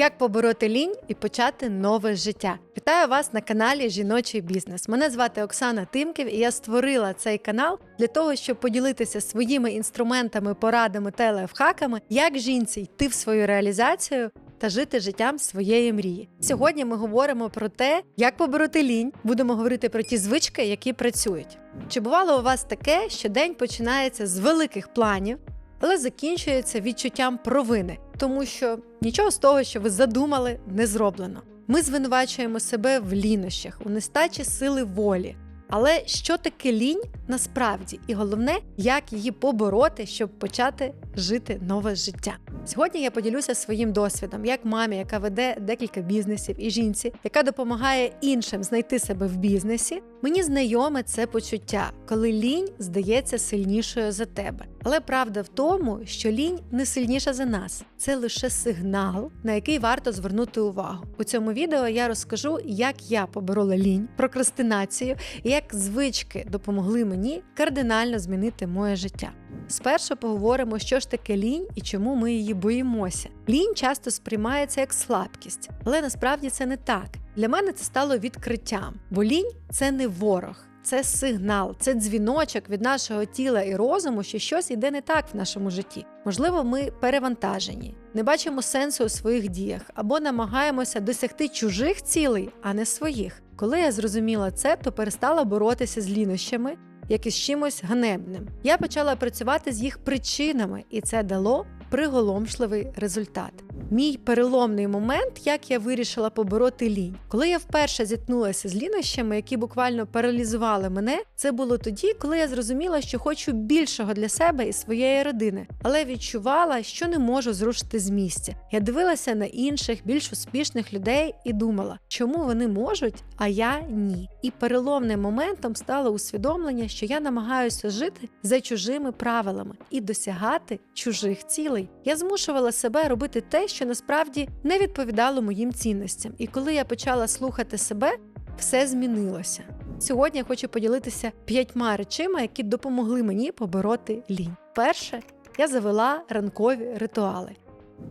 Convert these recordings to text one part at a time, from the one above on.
Як побороти лінь і почати нове життя? Вітаю вас на каналі Жіночий бізнес. Мене звати Оксана Тимків, і я створила цей канал для того, щоб поділитися своїми інструментами, порадами та лайфхаками, як жінці йти в свою реалізацію. Та жити життям своєї мрії. Сьогодні ми говоримо про те, як побороти лінь. Будемо говорити про ті звички, які працюють. Чи бувало у вас таке, що день починається з великих планів, але закінчується відчуттям провини, тому що нічого з того, що ви задумали, не зроблено. Ми звинувачуємо себе в лінощах, у нестачі сили волі. Але що таке лінь насправді? І головне, як її побороти, щоб почати жити нове життя. Сьогодні я поділюся своїм досвідом, як мамі, яка веде декілька бізнесів, і жінці, яка допомагає іншим знайти себе в бізнесі. Мені знайоме це почуття, коли лінь здається сильнішою за тебе. Але правда в тому, що лінь не сильніша за нас. Це лише сигнал, на який варто звернути увагу. У цьому відео я розкажу, як я поборола лінь, прокрастинацію і як звички допомогли мені кардинально змінити моє життя. Спершу поговоримо, що ж таке лінь і чому ми її боїмося. Лінь часто сприймається як слабкість, але насправді це не так. Для мене це стало відкриттям, бо лінь це не ворог. Це сигнал, це дзвіночок від нашого тіла і розуму, що щось іде не так в нашому житті. Можливо, ми перевантажені, не бачимо сенсу у своїх діях або намагаємося досягти чужих цілей, а не своїх. Коли я зрозуміла це, то перестала боротися з лінощами, як із чимось ганебним. Я почала працювати з їх причинами, і це дало приголомшливий результат. Мій переломний момент, як я вирішила побороти лінь. Коли я вперше зіткнулася з лінощами, які буквально паралізували мене, це було тоді, коли я зрозуміла, що хочу більшого для себе і своєї родини, але відчувала, що не можу зрушити з місця. Я дивилася на інших, більш успішних людей і думала, чому вони можуть, а я ні. І переломним моментом стало усвідомлення, що я намагаюся жити за чужими правилами і досягати чужих цілей. Я змушувала себе робити те, що насправді не відповідало моїм цінностям. І коли я почала слухати себе, все змінилося. Сьогодні я хочу поділитися п'ятьма речима, які допомогли мені побороти лінь. Перше, я завела ранкові ритуали.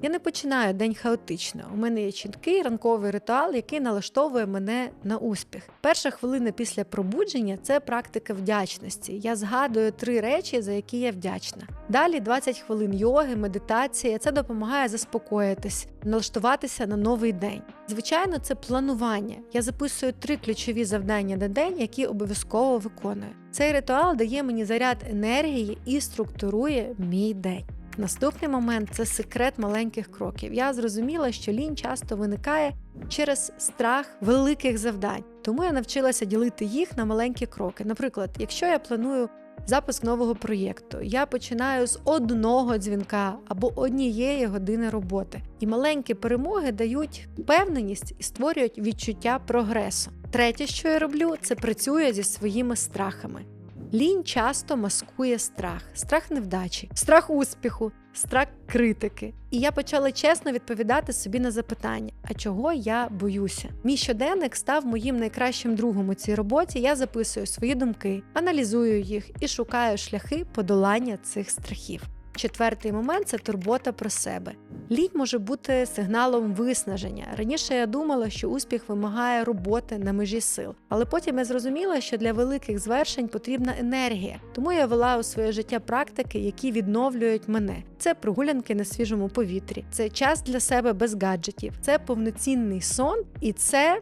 Я не починаю день хаотично. У мене є чіткий ранковий ритуал, який налаштовує мене на успіх. Перша хвилина після пробудження це практика вдячності. Я згадую три речі, за які я вдячна. Далі 20 хвилин йоги, медитація. Це допомагає заспокоїтись, налаштуватися на новий день. Звичайно, це планування. Я записую три ключові завдання на день, які обов'язково виконую. Цей ритуал дає мені заряд енергії і структурує мій день. Наступний момент це секрет маленьких кроків. Я зрозуміла, що лінь часто виникає через страх великих завдань. Тому я навчилася ділити їх на маленькі кроки. Наприклад, якщо я планую запуск нового проєкту, я починаю з одного дзвінка або однієї години роботи. І маленькі перемоги дають впевненість і створюють відчуття прогресу. Третє, що я роблю, це працюю зі своїми страхами. Лінь часто маскує страх, страх невдачі, страх успіху, страх критики. І я почала чесно відповідати собі на запитання: а чого я боюся? Мій щоденник став моїм найкращим другом у цій роботі. Я записую свої думки, аналізую їх і шукаю шляхи подолання цих страхів. Четвертий момент це турбота про себе. Лінь може бути сигналом виснаження. Раніше я думала, що успіх вимагає роботи на межі сил, але потім я зрозуміла, що для великих звершень потрібна енергія. Тому я вела у своє життя практики, які відновлюють мене. Це прогулянки на свіжому повітрі, це час для себе без гаджетів, це повноцінний сон і це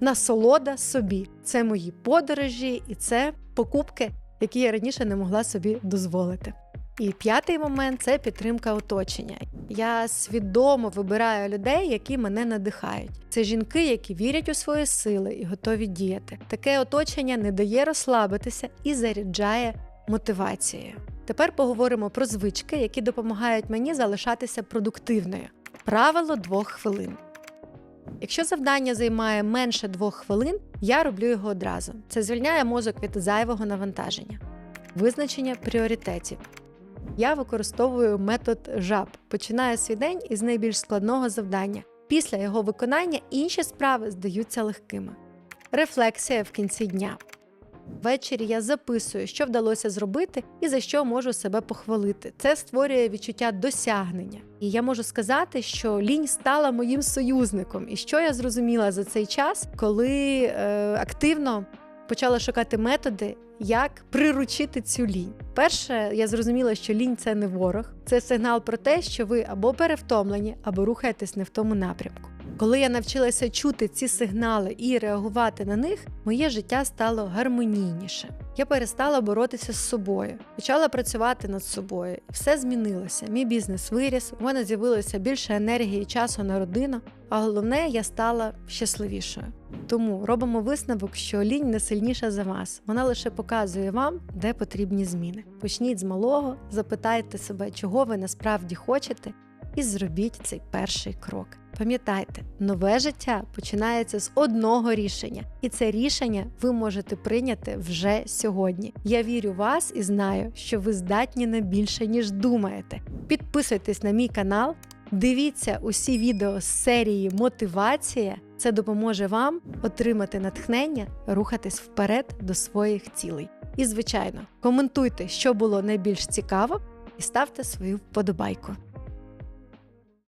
насолода собі. Це мої подорожі і це покупки, які я раніше не могла собі дозволити. І п'ятий момент це підтримка оточення. Я свідомо вибираю людей, які мене надихають. Це жінки, які вірять у свої сили і готові діяти. Таке оточення не дає розслабитися і заряджає мотивацією. Тепер поговоримо про звички, які допомагають мені залишатися продуктивною. Правило двох хвилин. Якщо завдання займає менше двох хвилин, я роблю його одразу. Це звільняє мозок від зайвого навантаження. Визначення пріоритетів. Я використовую метод жаб. Починаю свій день із найбільш складного завдання. Після його виконання інші справи здаються легкими. Рефлексія в кінці дня. Ввечері я записую, що вдалося зробити і за що можу себе похвалити. Це створює відчуття досягнення. І я можу сказати, що лінь стала моїм союзником. І що я зрозуміла за цей час, коли е, активно почала шукати методи, як приручити цю лінь. Перше, я зрозуміла, що лінь це не ворог, це сигнал про те, що ви або перевтомлені, або рухаєтесь не в тому напрямку. Коли я навчилася чути ці сигнали і реагувати на них, моє життя стало гармонійніше. Я перестала боротися з собою, почала працювати над собою. Все змінилося. Мій бізнес виріс, у мене з'явилося більше енергії і часу на родину. А головне, я стала щасливішою. Тому робимо висновок, що лінь не сильніша за вас. Вона лише показує вам, де потрібні зміни. Почніть з малого, запитайте себе, чого ви насправді хочете, і зробіть цей перший крок. Пам'ятайте, нове життя починається з одного рішення, і це рішення ви можете прийняти вже сьогодні. Я вірю вас і знаю, що ви здатні на більше, ніж думаєте. Підписуйтесь на мій канал, дивіться усі відео з серії Мотивація. Це допоможе вам отримати натхнення, рухатись вперед до своїх цілей. І, звичайно, коментуйте, що було найбільш цікаво, і ставте свою вподобайку.